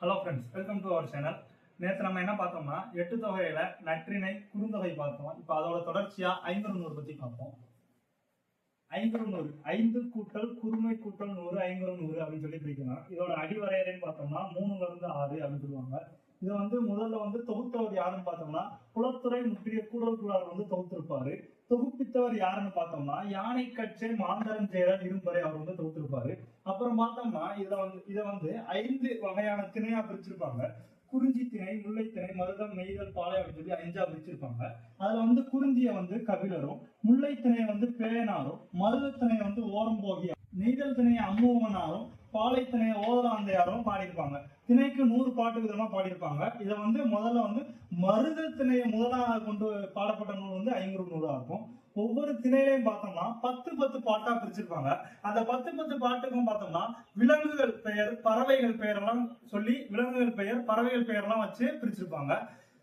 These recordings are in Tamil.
Hello friends welcome to our channel நேற்று நம்ம என்ன பார்த்தோம்னா எட்டு தொகையில நற்றினை குறுந்தொகை பார்த்தோம். இப்போ அதோட தொடர்ச்சியா ஐம்பது நூறு பத்தி பார்ப்போம். ஐம்பது நூறு ஐந்து கூட்டல் குறுமை கூட்டல் நூறு ஐம்பது நூறு அப்படின்னு சொல்லி பிரிக்கலாம் இதோட அடிவரையறைன்னு பார்த்தோம்னா மூணுல இருந்து ஆறு அப்படின்னு சொல்லுவாங்க. இதை வந்து முதல்ல வந்து தொகுத்தவர் யாருன்னு பார்த்தோம்னா குளத்துறை முற்றிய கூடல் கூடார் வந்து தொகுத்திருப்பாரு. தொகுப்பித்தவர் யாருன்னு பார்த்தோம்னா யானை கட்சை மாந்தரன் சேரல் இரும்பறை அவர் வந்து தொகுத்திருப்பாரு. அப்புறம் பார்த்தோம்னா இதுல வந்து இதை வந்து ஐந்து வகையான திணையா பிரிச்சிருப்பாங்க. குறிஞ்சி திணை முல்லை திணை மருதம் நெய்தல் பாலை அப்படின்னு சொல்லி அஞ்சா பிரிச்சிருப்பாங்க. அதுல வந்து குறிஞ்சிய வந்து கபிலரும் முல்லை திணையை வந்து பேனாரும் மருத திணையை வந்து ஓரம்போகியா நெய்தல் திணையை அம்முவனாரும் பாலை திணையை ஓதலாந்தையாரும் பாடியிருப்பாங்க. திணைக்கு நூறு பாட்டு விதமா பாடியிருப்பாங்க. இதை வந்து முதல்ல வந்து மருத திணையை முதலாக கொண்டு பாடப்பட்ட நூல் வந்து ஐங்குறு நூலா இருக்கும். ஒவ்வொரு திணையிலையும் பார்த்தோம்னா பத்து பத்து பாட்டா பிரிச்சிருப்பாங்க. அந்த பத்து பத்து பாட்டுக்கும் பார்த்தோம்னா விலங்குகள் பெயர் பறவைகள் பெயரெல்லாம் சொல்லி விலங்குகள் பெயர் பறவைகள் பெயரெல்லாம் வச்சு பிரிச்சிருப்பாங்க.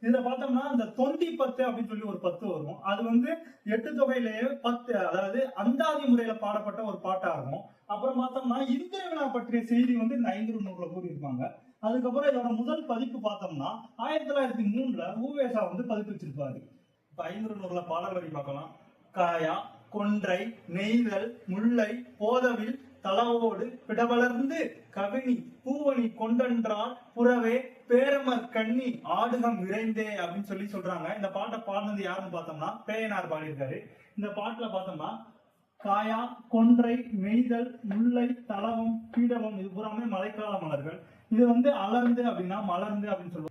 இதுல பார்த்தோம்னா இந்த தொண்டி பத்து அப்படின்னு சொல்லி ஒரு பத்து வரும். அது வந்து எட்டு தொகையிலேயே பத்து அதாவது அந்தாதி முறையில பாடப்பட்ட ஒரு பாட்டா இருக்கும். அப்புறம் பார்த்தோம்னா இந்திர பற்றிய செய்தி வந்து இந்த ஐந்து நூறுல கூறியிருப்பாங்க. அதுக்கப்புறம் இதோட முதல் பதிப்பு பார்த்தோம்னா ஆயிரத்தி தொள்ளாயிரத்தி மூணுல ஊவேசா வந்து பதிப்பு வச்சிருப்பாரு. இப்ப ஐநூறு நூறுல பாடல்களை பார்க்கலாம். காயா கொன்றை நெய்தல் முல்லை போதவில் தளவோடு பிடவளர்ந்து கவினி பூவணி கொண்டன்றால் புறவே பேரமர் கண்ணி ஆடுகம் விரைந்தே அப்படின்னு சொல்லி சொல்றாங்க. இந்த பாட்டை பாடினது யாருன்னு பார்த்தோம்னா பேயனார் பாடியிருக்காரு. இந்த பாட்டுல பார்த்தோம்னா காயா கொன்றை நெய்தல் முல்லை தளவம் பீடவம் இது பூராமே மழைக்கால மலர்கள். இது வந்து அலர்ந்து அப்படின்னா மலர்ந்து அப்படின்னு சொல்லுவாங்க.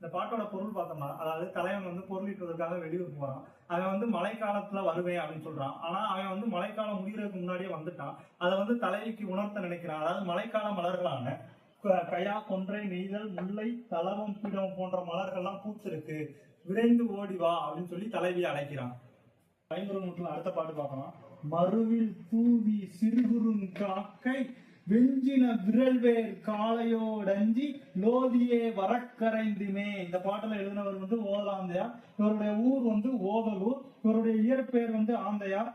இந்த பாட்டோட பொருள் பார்த்தோம்னா அதாவது தலைவன் வந்து பொருளிட்டுவதற்காக வெளியூருக்கு போறான் அவன் வந்து மழைக்காலத்துல வருவேன் அப்படின்னு சொல்றான். ஆனா அவன் வந்து மழைக்காலம் முடிகிறதுக்கு முன்னாடியே வந்துட்டான். அதை வந்து தலைவிக்கு உணர்த்த நினைக்கிறான். அதாவது மழைக்கால மலர்களான க- கயா கொன்றை நெய்தல் முல்லை தளவம் பீடம் போன்ற மலர்கள்லாம் பூத்திருக்கு. விரைந்து ஓடி வா அப்படின்னு சொல்லி தலைவியை அழைக்கிறான். ஐம்பது நூற்றுல அடுத்த பாட்டு பார்க்கலாம். மறுவில் தூவி சிறுகுறும் காக்கை வெஞ்சின விரல்வேர் காளையோடஞ்சி லோதியே வரக்கரைந்துமே இந்த பாட்டில் எழுதினவர் வந்து ஓதலாந்தையார் இவருடைய ஊர் வந்து ஓதலூர். இவருடைய இயற்பெயர் வந்து ஆந்தையார்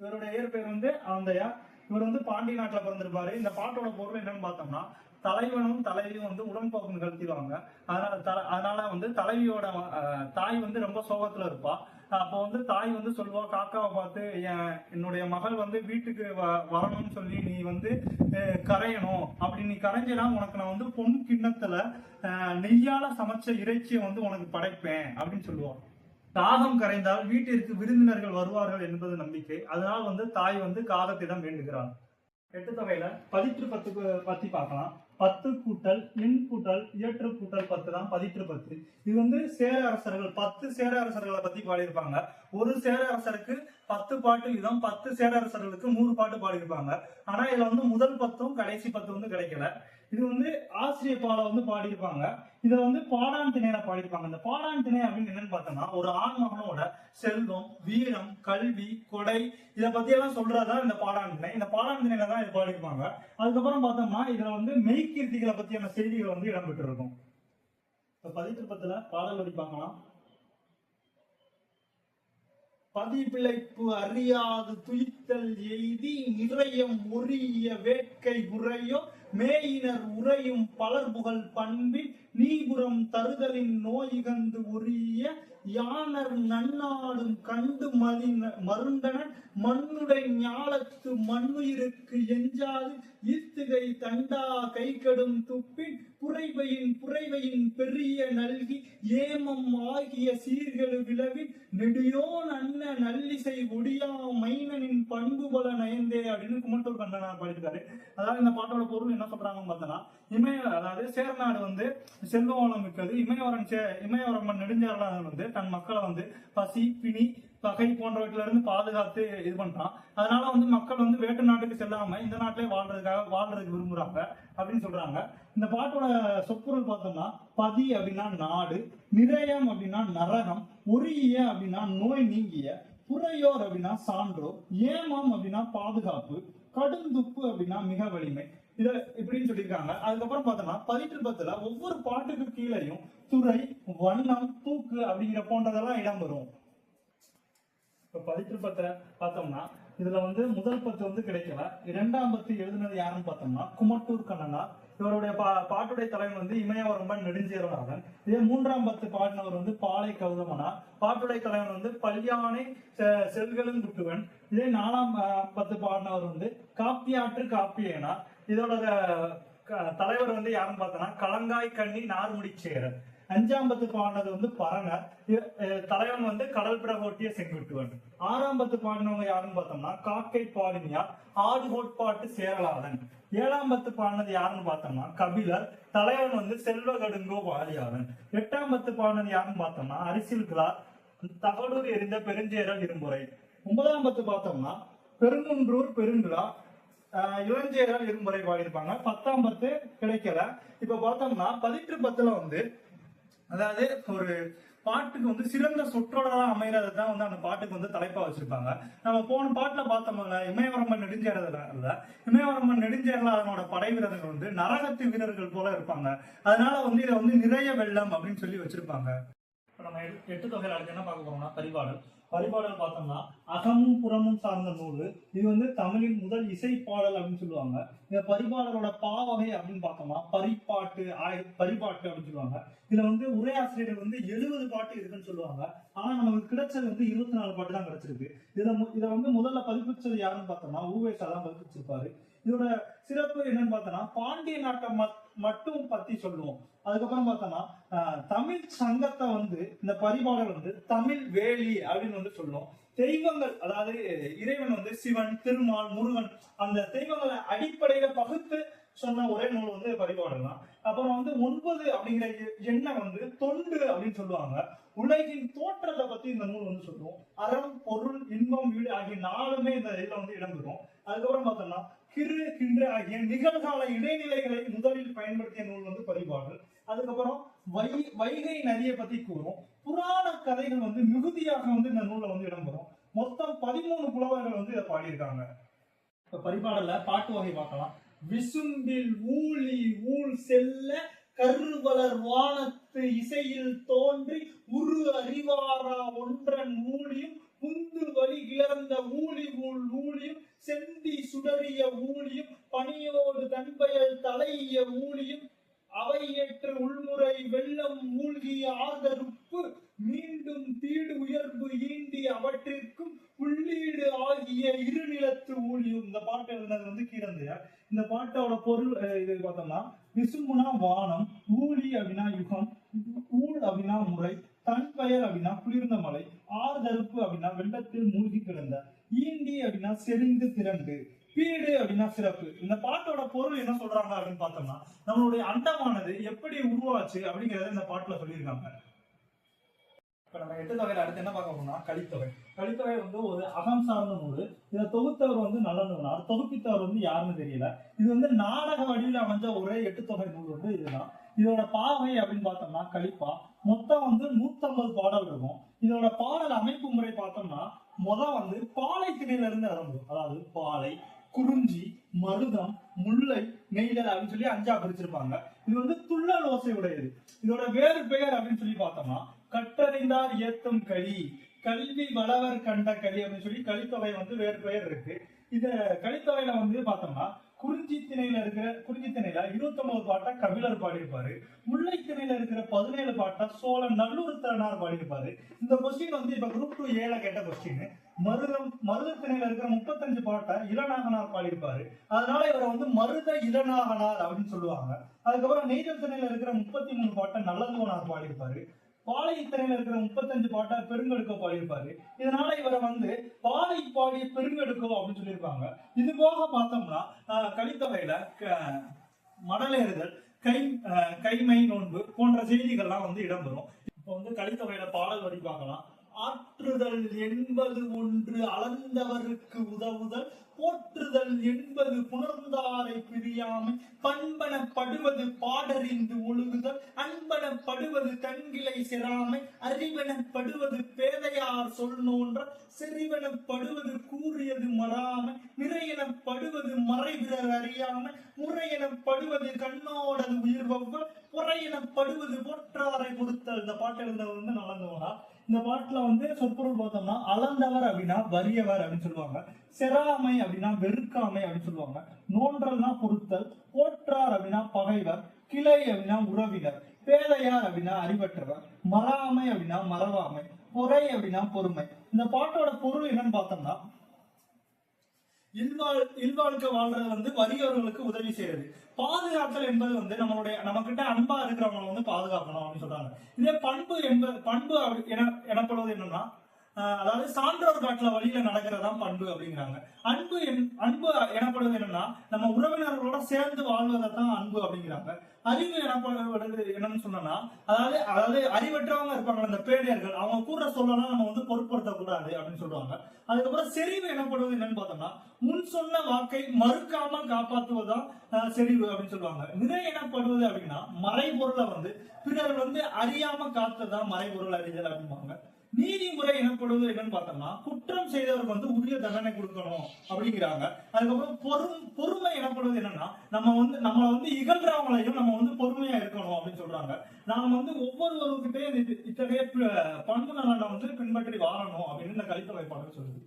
இவருடைய இயற்பெயர் வந்து ஆந்தையார் இவர் வந்து பாண்டி நாட்டில் பிறந்திருப்பாரு. இந்த பாட்டோட பொருள் என்னன்னு பார்த்தோம்னா தலைவனும் தலைவியும் வந்து உடன்போக்கு நிகழ்த்திடுவாங்க. அதனால தல அதனால வந்து தலைவியோட தாய் வந்து ரொம்ப சோகத்துல இருப்பா. அப்போ வந்து தாய் வந்து சொல்லுவா காக்காவை பார்த்து "என் என்னுடைய மகள் வந்து வீட்டுக்கு வ- வரணும்னு சொல்லி நீ வந்து கரையணும். அப்படி நீ கரைஞ்சினா உனக்கு நான் வந்து பொன் கிண்ணத்துல நெய்யால சமைச்ச இறைச்சியை வந்து உனக்கு படைப்பேன். அப்படின்னு சொல்லுவான் தாகம் கரைந்தால் வீட்டிற்கு விருந்தினர்கள் வருவார்கள் என்பது நம்பிக்கை. அதனால் வந்து தாய் வந்து காகத்திடம் வேண்டுகிறாள். எட்டு தொகையில பதிற்று பத்து பத்தி பார்க்கலாம். பத்து கூட்டல் மின் கூட்டல் இயற்று கூட்டல் பத்து தான் பதிற்று பத்து. இது வந்து சேர அரசர்கள் பத்து சேர அரசர்களை பத்தி பாடியிருப்பாங்க. ஒரு சேர அரசருக்கு பத்து பாட்டு வீதம் பத்து சேர அரசர்களுக்கு நூறு பாட்டு பாடியிருப்பாங்க. ஆனா இதுல வந்து முதல் பத்தும் கடைசி பத்து வந்து கிடைக்கல. இது வந்து ஆசிரியர் பாலை வந்து பாடியிருப்பாங்க. இதை வந்து பாடான் திணையில பாடியிருப்பாங்க. இந்த பாடான் திணை அப்படின்னு என்னன்னு பார்த்தோம்னா ஒரு ஆண் மகனோட செல்வம் வீரம் கல்வி கொடை இதை பத்தி எல்லாம் சொல்றதுதான் இந்த பாடான் திணை. இந்த பாடான் திணையில தான் இது பாடியிருப்பாங்க. அதுக்கப்புறம் பார்த்தோம்னா இதுல வந்து மெய்கீர்த்திகளை பத்தியான செய்திகள் வந்து இடம்பெற்றிருக்கும். இப்ப பதிற்று பாடல் வரி பதிப்பிழைப்பு அறியாது துய்த்தல் எய்தி நிறைய உரிய வேட்கை உரையோ மேயினர் உரையும் பலர் புகழ் பண்பின் நீபுரம் தருதலின் நோய்கந்து உரிய யானர் நன்னாடும் கண்டு மதி மருந்தனன் மண்ணுடை ஞாலத்து மண்ணுயிருக்கு எஞ்சாது. இத்துகை தண்டா கைகடும் துப்பின் புரைவையின் புரைவையின் பெரிய நல்கி ஏமம் ஆகிய சீர்களு விளவின் நெடியோன் அண்ண நல்லிசை ஒடியா மைனனின் பண்பு பல நயந்தே அப்படின்னு குமட்டூர் கண்டனார் பாடியிருக்காரு. அதாவது இந்த பாட்டோட பொருள் என்ன சொல்றாங்கன்னு பார்த்தோன்னா இமய அதாவது சேரநாடு வந்து செல்வ வளம் மிக்கது. இமயவரன் சே இமயவரம்மன் நெடுஞ்சாரன் வந்து தன் மக்களை வந்து பசி பிணி பகை போன்றவற்றிலிருந்து பாதுகாத்து இது பண்றான். அதனால வந்து மக்கள் வந்து வேட்டு நாட்டுக்கு செல்லாம இந்த நாட்டிலே வாழ்றதுக்காக வாழ்றதுக்கு விரும்புறாங்க அப்படின்னு சொல்றாங்க. இந்த பாட்டோட சொற்பொருள் பார்த்தோம்னா பதி அப்படின்னா நாடு நிறையம் அப்படின்னா நரகம் உரிய அப்படின்னா நோய் நீங்கிய புறையோர் அப்படின்னா சான்றோர் ஏமம் அப்படின்னா பாதுகாப்பு கடுந்துப்பு அப்படின்னா மிக வலிமை. இத இப்படின்னு சொல்லியிருக்காங்க. அதுக்கப்புறம் பார்த்தோம்னா பதிற்று பத்துல ஒவ்வொரு பாட்டுக்கு கீழேயும் துறை வண்ணம் தூக்கு அப்படிங்கிற போன்றதெல்லாம் இடம் வரும் இப்ப பதிற்று பத்தை பார்த்தோம்னா இதுல வந்து முதல் பத்து வந்து கிடைக்கல. இரண்டாம் பத்து எழுதினது யாருன்னு பார்த்தோம்னா குமட்டூர் கண்ணனார் இவருடைய பா பாட்டுடைய தலைவன் வந்து இமயவரம்பன் நெடுஞ்சேரநாதன் இதே மூன்றாம் பத்து பாடினவர் வந்து பாலை கௌதமனா. பாட்டுடைய தலைவன் வந்து பல்யானை செ- செல்களும் குட்டுவன் இதே நாலாம் பத்து பாடினவர் வந்து காப்பியாற்று காப்பியனா. இதோட க- தலைவர் வந்து யாருன்னு பார்த்தோம்னா கலங்காய் கண்ணி நார்முடி அஞ்சாம் பத்துக்கு பாடினது வந்து பரணர். தலைவன் வந்து கடல் பிரகோட்டிய செங்குட்டுவன். ஆறாம் பத்து பாடினவங்க யாருன்னு பார்த்தோம்னா காக்கை பாடினியார் ஆடு கோட்பாட்டு சேரலாதன். ஏழாம் பத்து பாடினது யாருன்னு பார்த்தோம்னா கபிலர். தலைவன் வந்து செல்வகடுங்கோ வாலியாளன் எட்டாம் பத்து பாடினது யாருன்னு பார்த்தோம்னா அரிசில் கிளார் தகடூர் எரிந்த பெருஞ்சேரல் இரும்புரை. ஒன்பதாம் பத்து பார்த்தோம்னா பெருங்குன்றூர் பெருங்குழா இளஞ்சேரல் இருமுறை பாடியிருப்பாங்க. பத்தாம் பத்து கிடைக்கல. இப்ப பார்த்தோம்னா பதிற்று பத்துல வந்து அதாவது ஒரு பாட்டுக்கு வந்து சிறந்த சொற்றொடராக அமைகிறது தான் வந்து அந்த பாட்டுக்கு வந்து தலைப்பாக வச்சிருப்பாங்க. நம்ம போன பாட்டில் பார்த்தோம்ல இமயவரம்பன் நெடுஞ்சேரல இமயவரம்பன் நெடுஞ்சேரல அதனோட படை வீரர்கள் வந்து நரகத்து வீரர்கள் போல இருப்பாங்க. அதனால வந்து இதை வந்து நிறைய வெள்ளம் அப்படின்னு சொல்லி வச்சிருப்பாங்க. இப்போ நம்ம எட்டு- எட்டு தொகையில் அடுத்து என்ன பார்க்க போறோம்னா பரிபாடல் பரிபாடல் பார்த்தோம்னா அகமும் புறமும் சார்ந்த நூல். இது வந்து தமிழின் முதல் இசை பாடல் அப்படின்னு சொல்லுவாங்க. இந்த பரிபாடலோட பாவகை அப்படின்னு பார்த்தோம்னா பரிப்பாட்டு ஆய் பரிபாட்டு அப்படின்னு சொல்லுவாங்க. இதுல வந்து உரையாசிரியர் வந்து எழுபது பாட்டு இருக்குன்னு சொல்லுவாங்க. ஆனா நமக்கு கிடைச்சது வந்து இருபத்தி நாலு பாட்டு தான் கிடைச்சிருக்கு. இதுல மு- இதை வந்து முதல்ல பதிப்பிச்சது யாருன்னு பார்த்தோம்னா ஊவேசா தான் பதிப்பிச்சிருப்பாரு. இதோட சிறப்பு என்னன்னு பார்த்தோம்னா பாண்டிய நாட்டை மட்டும் பத்தி சொல்லுவோம். அதுக்கப்புறம் பார்த்தோம்னா தமிழ் சங்கத்தை வந்து இந்த பரிபாடல் வந்து தமிழ் வேலி அப்படின்னு வந்து சொல்லுவோம். தெய்வங்கள் அதாவது இறைவன் வந்து சிவன் திருமால் முருகன் அந்த தெய்வங்களை அடிப்படையில பகுத்து சொன்ன ஒரே நூல் வந்து பரிபாடல் தான். அப்புறம் வந்து ஒன்பது அப்படிங்கிற எ- எண்ணை வந்து தொண்டு அப்படின்னு சொல்லுவாங்க. உலகின் தோற்றத்தை பத்தி இந்த நூல் வந்து சொல்லுவோம். அறம் பொருள் இன்பம் வீடு ஆகிய நாலுமே இந்த இதுல வந்து இடம்பெறும். அதுக்கப்புறம் பார்த்தோம்னா கிரு கின்று ஆகிய நிகழ்கால இடைநிலைகளை முதலில் பயன்படுத்திய நூல் வந்து பரிபாடல் அதுக்கப்புறம் வை வைகை நதியை பத்தி கூறும் புராண கதைகள் வந்து மிகுதியாக வந்து இந்த நூல்ல வந்து இடம்பெறும். மொத்தம் பதிமூணு புலவர்கள் வந்து இதை பாடியிருக்காங்க. இப்ப பரிபாடல்ல பாட்டு வகை பார்க்கலாம். விசும்பில் ஊழி ஊழ் செல்ல கருவலர் வானத்து இசையில் தோன்றி உரு அறிவாரா ஒன்றன் குந்து வழி கிளர்ந்த ஊழி ஊழ் ஊழியும் செந்தி சுடறிய ஊழியும் பனியோடு தன்பயல் தலைய ஊழியும் அவை ஏற்று உள்முறை வெள்ளம் மூழ்கிய ஆதருப்பு மீண்டும் தீடு உயர்வு ஈண்டி அவற்றிற்கும் உள்ளீடு ஆகிய இருநிலத்து ஊழியும் இந்த பாட்டு எழுதினது வந்து கீரந்தையார் இந்த பாட்டோட பொருள் அஹ், இது பார்த்தோம்னா விசும்புனா வானம் ஊழி அப்படின்னா யுகம் ஊழ் அப்படின்னா முறை தன் பெயர் அப்படின்னா குளிர்ந்த மலை ஆர்தருப்பு அப்படின்னா வெள்ளத்தில் மூழ்கி கிடந்த ஈண்டி அப்படின்னா செறிந்து திரண்டு பீடு அப்படின்னா சிறப்பு. இந்த பாட்டோட பொருள் என்ன சொல்றாங்க அப்படின்னு பார்த்தோம்னா நம்மளுடைய அண்டமானது எப்படி உருவாச்சு அப்படிங்கறத இந்த பாட்டுல சொல்லியிருக்காங்க. இப்ப நம்ம எட்டு தொகையில அடுத்து என்ன பார்க்க போறோம்னா கலித்தொகை. கலித்தொகை வந்து ஒரு அகம் சார்ந்த நூல். இதை தொகுத்தவர் வந்து நல்ல நூலார் தொகுப்பித்தவர் வந்து யாருன்னு தெரியல. இது வந்து நாடக வடிவில் அமைஞ்ச ஒரே எட்டு தொகை நூல் வந்து இதுதான். இதோட பாவை அப்படின்னு பார்த்தோம்னா கலிப்பா. மொத்தம் வந்து நூத்தம்பது பாடல் இருக்கும். இதோட பாடல் அமைப்பு முறை பார்த்தோம்னா முத வந்து பாலை திணையில இருந்து ஆரம்பம் அதாவது பாலை குறிஞ்சி மருதம் முல்லை நெய்தல் அப்படின்னு சொல்லி அஞ்சா பிரிச்சிருப்பாங்க. இது வந்து துள்ளல் ஓசை உடையது இதோட வேறு பெயர் அப்படின்னு சொல்லி பார்த்தோம்னா கற்றறிந்தார் ஏத்தும் களி கல்வி வளவர் கண்ட களி அப்படின்னு சொல்லி கலித்தொகை வந்து வேறு பெயர் இருக்கு. இந்த கலித்தொகையில வந்து பார்த்தோம்னா குறிஞ்சி திணையில இருக்கிற குறிஞ்சி திணையில இருபத்தொன்பது பாட்டா கபிலர் பாடியிருப்பாரு. முல்லை திணையில இருக்கிற பதினேழு பாட்டா சோழன் நல்லூர் திறனார் பாடியிருப்பாரு. இந்த கொஸ்டின் வந்து இப்ப குரூப் டூ ஏல கேட்ட கொஸ்டின் மருதம் மருத திணையில இருக்கிற முப்பத்தஞ்சு பாட்டை இளநாகனார் பாடியிருப்பாரு. அதனால இவரை வந்து மருத இளநாகனார் அப்படின்னு சொல்லுவாங்க. அதுக்கப்புறம் நெய்தல் திணையில இருக்கிற முப்பத்தி மூணு பாட்டை நல்லதுவனார் பாடியிருப்பாரு. பாலை இருக்கிற முப்பத்தஞ்சு பாட்டா பெருங்கெடுக்கோ பாடியிருப்பாரு. இதனால இவரை வந்து பாலை பாடிய பெருங்கெடுக்கோ அப்படின்னு சொல்லியிருப்பாங்க. இது போக பார்த்தோம்னா ஆஹ், கலித்தொகையில க- மடலேறுதல் கை கைமை நோன்பு போன்ற செய்திகள்லாம் வந்து இடம்பெறும். இப்போ வந்து கலித்தொகையில பாடல் வரி பார்க்கலாம். ஆற்றுதல் என்பது ஒன்று அளந்தவருக்கு உதவுதல் போற்றுதல் என்பது புணர்ந்தாரை பிரியாமை பண்பனப்படுவது பாடறிந்து ஒழுகுதல் அன்பனப்படுவது கண்கிளை செராமை அறிவனப்படுவது பேதையார் சொல் நோன்ற செறிவனப்படுவது கூறியது மறாமை நிறையனப்படுவது மறைவிரர் அறியாமை முறையனப்படுவது கண்ணோடது உயிர் வவ்வல் புறையெனப்படுவது போற்றாரை பொறுத்தல். இந்த பாட்டு எழுந்தவர் வந்து நடந்தவனா இந்த பாட்டுல வந்து சொற்பொருள் பார்த்தோம்னா அளந்தவர் அப்படின்னா வறியவர் அப்படின்னு சொல்லுவாங்க. செராமை அப்படின்னா வெறுக்காமை அப்படின்னு சொல்லுவாங்க. நோன்றல்னா பொருத்தல். போற்றார் அப்படின்னா பகைவர். கிளை அப்படின்னா உறவினர். பேதையார் அப்படின்னா அறிவற்றவர். மறாமை அப்படின்னா மறவாமை. பொறை அப்படின்னா பொறுமை. இந்த பாட்டோட பொருள் என்னன்னு பார்த்தோம்னா இல்வாழ் இல்வாழ்க்கை வாழ்றது வந்து வறியவர்களுக்கு உதவி செய்யறது. பாதுகாத்தல் என்பது வந்து நம்மளுடைய நம்ம கிட்ட அன்பா இருக்கிறவங்களை வந்து பாதுகாக்கணும் அப்படின்னு சொல்றாங்க. இதே பண்பு என்பது பண்பு என- எனப்படுவது என்னன்னா அதாவது சான்றோர் காட்டுல வழியில நடக்கிறதான் பண்பு அப்படிங்கிறாங்க. அன்பு என்- அன்பு எனப்படுவது என்னன்னா நம்ம உறவினர்களோட சேர்ந்து வாழ்வதை தான் அன்பு அப்படிங்கிறாங்க. அறிவு எனப்படுவது என்னன்னு சொன்னா அதாவது அதாவது அறிவற்றவங்க இருப்பாங்க அந்த பேடையர்கள் அவங்க கூற சொல்லலாம் நம்ம வந்து பொருட்படுத்த கூடாது அப்படின்னு சொல்றாங்க அதுக்கப்புறம் செறிவு எனப்படுவது என்னன்னு பார்த்தோம்னா முன் சொன்ன வாக்கை மறுக்காம காப்பாற்றுவதுதான் செறிவு அப்படின்னு சொல்லுவாங்க. நிறை எனப்படுவது அப்படின்னா மறைபொருளை வந்து பிறர் வந்து அறியாம காத்ததான் மறைபொருள் அறிதல் அப்படிம்பாங்க. நீதிமுறை எனப்படுவது என்னன்னு பார்த்தோம்னா குற்றம் செய்தவருக்கு வந்து உரிய தண்டனை கொடுக்கணும் அப்படிங்கிறாங்க. அதுக்கப்புறம் பொறும் பொறுமை எனப்படுவது என்னன்னா நம்ம வந்து நம்ம வந்து இகழ்றவங்களையும் நம்ம வந்து பொறுமையா இருக்கணும் அப்படின்னு சொல்றாங்க. நாம வந்து ஒவ்வொருவருக்கிட்டே இத்தகைய பண்பு நலனை வந்து பின்பற்றி வாழணும் அப்படின்னு இந்த கழித்த பாடல் சொல்லுது.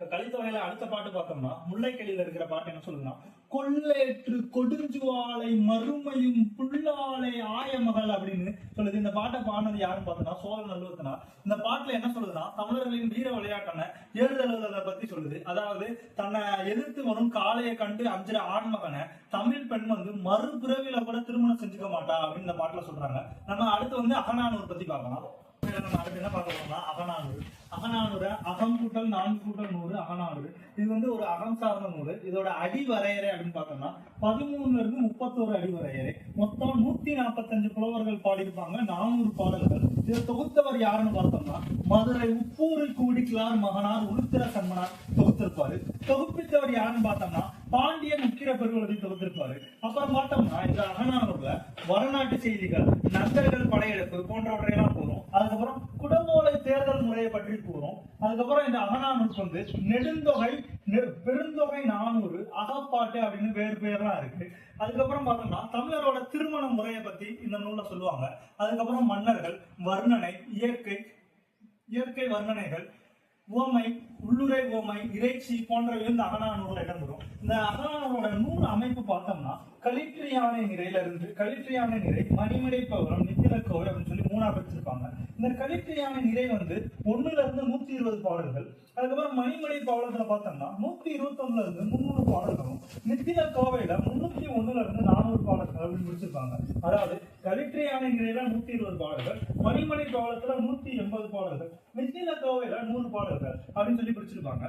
இந்த கலித்தொகையில அடுத்த பாட்டு பார்த்தோம்னா முல்லைக்கலியில இருக்கிற பாட்டு என்ன சொல்லுதுன்னா கொள்ளேற்று கொடுஞ்சுவாலை மறுமையும் புல்லாலை ஆயமகள் அப்படின்னு சொல்லுது. இந்த பாட்டை பாடினது யாருன்னு பார்த்தோம்னா சோழ நல்லூர்த்தனா இந்த பாட்டுல என்ன சொல்லுதுன்னா தமிழர்களின் வீர விளையாட்டான ஏறுதழுவதை பத்தி சொல்லுது. அதாவது தன்னை எதிர்த்து வரும் காளையை கண்டு அஞ்சுற ஆண்மகனை தமிழ் பெண் வந்து மறுபிறவில கூட திருமணம் செஞ்சுக்க மாட்டா அப்படின்னு இந்த பாட்டுல சொல்றாங்க. நம்ம அடுத்து வந்து அகனானூர் பத்தி பார்க்கலாம். நம்ம அடுத்து என்ன பார்க்க போறோம்னா அகநானூறு அகநானூறு அகம் கூட்டல் நான்கு கூட்டல் நூறு அகநானூறு. இது வந்து ஒரு அகம் சார்ந்த நூறு இதோட அடி வரையறை அப்படின்னு பார்த்தோம்னா பதிமூணுல இருந்து முப்பத்தோரு அடி வரையறை. மொத்தம் நூத்தி நாற்பத்தஞ்சு புலவர்கள் பாடியிருப்பாங்க நானூறு பாடல்கள். இதை தொகுத்தவர் யாருன்னு பார்த்தோம்னா மதுரை உப்பூரில் கூடிக்கலார் மகனார் உருத்திர சன்மனார் தொகுத்திருப்பாரு. தொகுப்பித்தவர் யாருன்னு பார்த்தோம்னா பாண்டியன் முக்கிய பெருவழி தொகுத்திருப்பாரு அப்புறம் பார்த்தோம்னா இந்த அகநானூர்ல வரநாட்டு செய்திகள் நந்தர்கள் படையெடுப்பு போன்றவற்றையெல்லாம் கூறும். அதுக்கப்புறம் குடமோலை தேர்தல் முறையை பற்றி கூறும். அதுக்கப்புறம் இந்த அகநானூருக்கு வந்து நெடுந்தொகை பெருந்தொகை நானூறு அகப்பாட்டு அப்படின்னு வேறு பேர்லாம் இருக்கு. அதுக்கப்புறம் பார்த்தோம்னா தமிழரோட திருமண முறையை பத்தி இந்த நூல்ல சொல்லுவாங்க. அதுக்கப்புறம் மன்னர்கள் வர்ணனை இயற்கை இயற்கை வர்ணனைகள் உவமை உள்ளுரை உவமை இறைச்சி போன்றவை இந்த அகநானூறுல இடம்பெறும் இந்த அகநானூரோட நூல் அமைப்பு பார்த்தோம்னா களிற்று யானை நிறையில இருந்து களிற்று யானை நிறை மணிமடை பவரம் கோவில் அப்படின்னு சொல்லி மூணா பிரிச்சிருப்பாங்க இந்த களிற்று நிலை வந்து ஒண்ணுல இருந்து நூத்தி இருபது பாடல்கள். அதுக்கப்புறம் மணிமலை பாவலத்துல பார்த்தோம்னா நூத்தி இருபத்தி ஒண்ணுல இருந்து முந்நூறு பாடல்களும் நித்தில கோவையில முன்னூத்தி ஒண்ணுல இருந்து நானூறு பாடல்கள் அப்படின்னு முடிச்சிருப்பாங்க. அதாவது களிற்று நிலையில நூத்தி இருபது பாடல்கள் மணிமலை பாவலத்துல நூத்தி எண்பது பாடல்கள் நித்தில கோவையில நூறு பாடல்கள் அப்படின்னு சொல்லி பிடிச்சிருப்பாங்க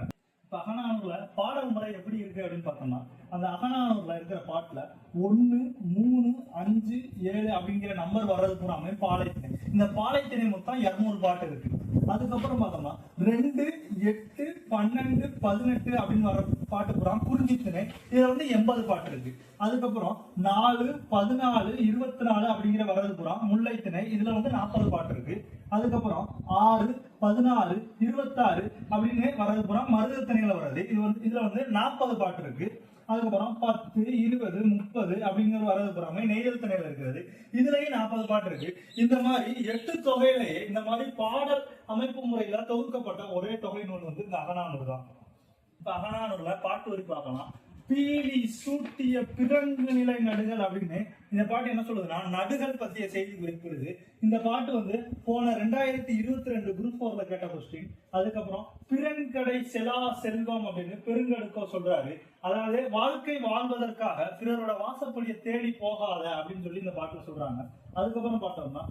இப்ப அகநானூர்ல பாடல் முறை எப்படி இருக்கு அப்படின்னு பார்த்தோம்னா அந்த அகநானூர்ல இருக்கிற பாட்டுல ஒன்னு மூணு அஞ்சு ஏழு அப்படிங்கிற நம்பர் வர்றது பூராமே பாலைத்திணை இந்த பாலைத்திணை மொத்தம் இருநூறு பாட்டு இருக்கு. அதுக்கப்புறம் பார்த்தோம்னா ரெண்டு எட்டு பன்னெண்டு பதினெட்டு அப்படின்னு வர பாட்டு பூரா குறிஞ்சித்தனை இதுல வந்து எண்பது பாட்டு இருக்கு. அதுக்கப்புறம் நாலு பதினாலு இருபத்தி நாலு அப்படிங்கிற வரது பூரா முல்லைத்திணை இதுல வந்து நாற்பது பாட்டு இருக்கு. அதுக்கப்புறம் ஆறு பதினாலு இருபத்தாறு அப்படின்னு வரது பூரா மருதத்திணையில வர்றது. இது வந்து இதுல வந்து நாற்பது பாட்டு இருக்கு. அதுக்கப்புறம் பத்து இருபது முப்பது அப்படிங்கிற வரது பூராமே நெய்தல் திணையில இருக்கிறது. இதுலயும் நாற்பது பாட்டு இருக்கு. இந்த மாதிரி எட்டு தொகையிலேயே இந்த மாதிரி பாடல் அமைப்பு முறையில தொகுக்கப்பட்ட ஒரே தொகை நூல் வந்து இந்த அகனானூர் தான். இப்ப அகனானூர்ல பாட்டு வரி பார்க்கலாம். பீலி சூட்டிய பிறங்கு நிலை நடுகள் அப்படின்னு இந்த பாட்டு என்ன சொல்லுதுன்னா நடுகள் பற்றிய செய்தி குறிப்பிடுது இந்த பாட்டு வந்து போன ரெண்டாயிரத்தி இருபத்தி ரெண்டு குரூப் ஃபோர்ல கேட்ட கொஸ்டின் அதுக்கப்புறம் பிறன்கடை செலா செல்வம் அப்படின்னு பெருங்கடுக்கோ சொல்றாரு. அதாவது வாழ்க்கை வாழ்வதற்காக பிறரோட வாசப்படியை தேடி போகாத அப்படின்னு சொல்லி இந்த பாட்டுல சொல்றாங்க. அதுக்கப்புறம் பார்த்தோம்னா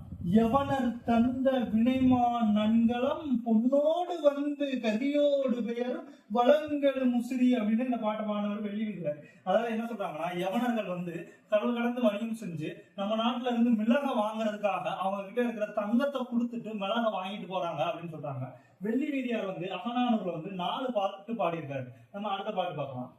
எவனர் தந்த வினைமா நன்களம் பொன்னோடு வந்து கரியோடு பெயரும் வளங்கள் முசிறி அப்படின்னு இந்த பாட்டு பாடினவர் வெளியிடுகிறார். அதாவது என்ன சொல்றாங்கன்னா யவனர்கள் வந்து கடல் கடந்து வணிகம் செஞ்சு நம்ம நாட்டுல இருந்து மிளகை வாங்குறதுக்காக அவங்க கிட்ட இருக்கிற தங்கத்தை கொடுத்துட்டு மிளகை வாங்கிட்டு போறாங்க அப்படின்னு சொல்றாங்க. வெள்ளி வீதியார் வந்து அகனானூர்ல வந்து நாலு பாட்டு பாடியிருக்காரு. நம்ம அடுத்த பாட்டு பார்க்கலாம்.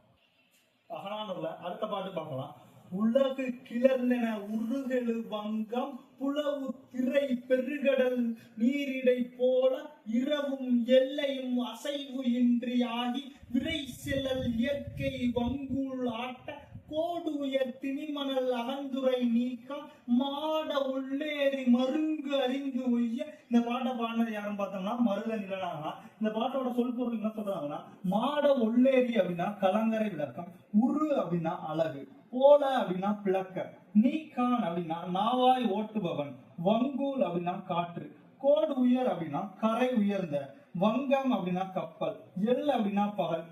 அகனானூர்ல அடுத்த பாட்டு பார்க்கலாம். உலகு கிளர்ந்தன உருகெழு வங்கம் புலவு திரை பெருகடல் நீரிடை போல இரவும் எல்லையும் அசைவு இன்றி ஆகி விரை செல்லல் இயற்கை வங்குள் ஆட்ட கோடு உயர் திணிமணல் அகந்துரை நீக்கம் மாட உள்ளேறி மருங்கு அறிந்து உய்ய. இந்த பாட்டை பாடினது யாருன்னு பார்த்தோம்னா மருத நிலனாங்களா இந்த பாட்டோட சொல் பொருள் என்ன சொல்றாங்கன்னா மாட உள்ளேறி அப்படின்னா கலங்கரை விளக்கம் உரு அப்படின்னா அழகு போல அப்படின்னா பிளக்க நீக்கான் அப்படின்னா நாவாய் ஓட்டுபவன் வங்கூல் அப்படின்னா காற்று கோடு உயர் அப்படின்னா கரை உயர்ந்த வங்கம் அப்படின்னா கப்பல் எல் அப்படின்னா பகல்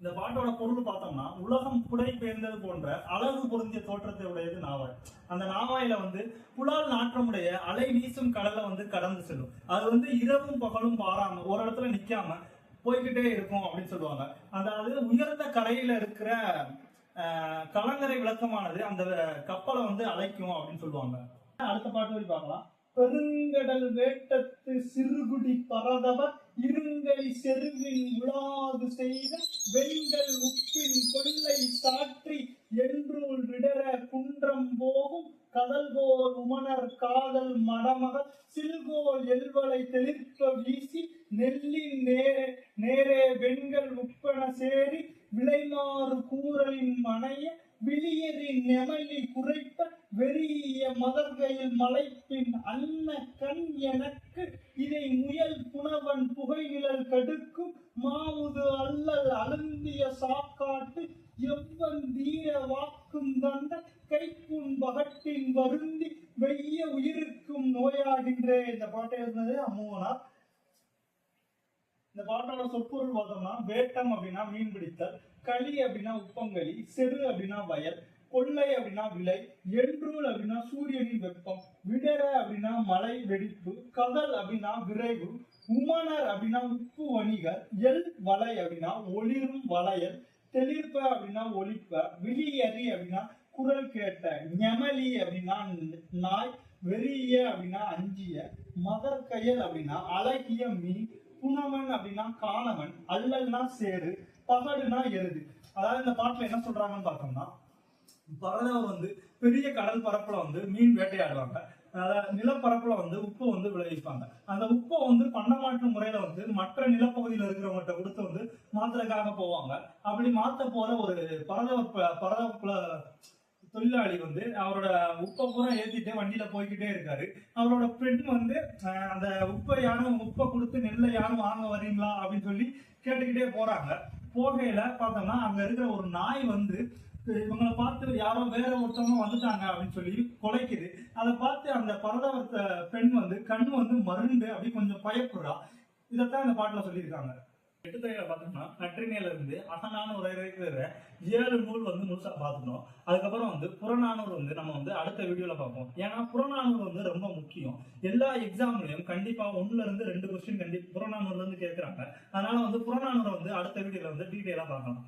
இந்த பாட்டோட பொருள் பார்த்தோம்னா உலகம் புடை பெயர்ந்தது போன்ற அழகு பொருந்திய தோற்றத்தை உடையது நாவாய். அந்த நாவாயில வந்து புலால் நாற்றமுடைய அலை வீசும் கடலை வந்து கடந்து செல்லும். அது வந்து இரவும் பகலும் பாராம ஒரு இடத்துல நிக்காம போய்கிட்டே இருக்கும் அப்படின்னு சொல்லுவாங்க. அதாவது உயர்ந்த கரையில இருக்கிற கலங்கரை விளக்கமானது அந்த கப்பலை வந்து அழைக்கும் அப்படின்னு சொல்லுவாங்க. அடுத்த பாட்டு போய் பார்க்கலாம். பெருங்கடல் வேட்டத்து சிறுகுடி பரதவர் இருங்கை செருவின் உலாது செய்த வெண்கள் உப்பின் கொள்ளை சாற்றி என்றுள் விடர குன்றம் போகும். கடல்கோல் உமணர் காதல் மடமக நோயாகின்றே இந்த பாட்டை எழுதுனது அம்மோனார் இந்த பாட்டோட சொற்பொருள் பார்த்தோம்னா வேட்டம் அப்படின்னா மீன் பிடித்தல் களி அப்படின்னா உப்பங்களி செரு அப்படின்னா வயல் கொள்ளை அப்படின்னா விலை என்றூல் அப்படின்னா சூரியனின் வெப்பம் விடர அப்படின்னா மலை வெடிப்பு கதல் அப்படின்னா விரைவு உமனர் அப்படின்னா உப்பு வணிகர் எல் வலை அப்படின்னா ஒளிரும் வளையல் தெளிர்ப்ப அப்படின்னா ஒளிப்ப விழியறி அப்படின்னா குரல் கேட்ட ஞெமலி அப்படின்னா நாய் வெறிய அப்படின்னா அஞ்சிய மதற்கையல் அப்படின்னா அழகிய மீன் புனவன் அப்படின்னா காணவன் அல்லல்னா சேரு பகடுனா எருது. அதாவது இந்த பாட்டுல என்ன சொல்றாங்கன்னு பார்த்தோம்னா பரதவர் வந்து பெரிய கடல் பரப்புல வந்து மீன் வேட்டையாடுவாங்க. அதாவது நிலப்பரப்புல வந்து உப்பு வந்து விளைவிப்பாங்க. அந்த உப்பை வந்து பண்டமாற்று முறையில வந்து மற்ற நிலப்பகுதியில் இருக்கிறவங்ககிட்ட கொடுத்து வந்து மாத்துறதுக்காக போவாங்க. அப்படி மாத்த போற ஒரு பரதவர் ப- பரதப்புல தொழிலாளி வந்து அவரோட உப்பை பூரா ஏத்திட்டு வண்டியில போய்கிட்டே இருக்காரு. அவரோட ஃப்ரெண்ட் வந்து அந்த உப்பை யாரும் உப்பை கொடுத்து நெல்லை யாரும் வாங்க வரீங்களா அப்படின்னு சொல்லி கேட்டுக்கிட்டே போறாங்க. போகையில பார்த்தோம்னா அங்க இருக்கிற ஒரு நாய் வந்து இவங்களை பார்த்து யாரோ வேற ஒருத்தவங்க வந்துட்டாங்க அப்படின்னு சொல்லி குலைக்குது. அதை பார்த்து அந்த பரதவர்த்த பெண் வந்து கண் வந்து மருண்டு அப்படி கொஞ்சம் பயப்படுறா. இதைத்தான் இந்த பாட்டுல சொல்லியிருக்காங்க. எடுத்துரையில பார்த்தோம்னா நற்றினையில இருந்து அகநானூறு இருக்கிற ஏழு நூல் வந்து முழுசா பார்த்துட்டோம் அதுக்கப்புறம் வந்து புறநானூறு வந்து நம்ம வந்து அடுத்த வீடியோல பார்ப்போம். ஏன்னா புறநானூறு வந்து ரொம்ப முக்கியம். எல்லா எக்ஸாம்லயும் கண்டிப்பா ஒண்ணுல இருந்து ரெண்டு கொஸ்டின் கண்டிப்பா புறநானூறுல இருந்து கேட்கிறாங்க அதனால வந்து புறநானூரை வந்து அடுத்த வீடியோல வந்து டீட்டெயிலா பார்க்கலாம்.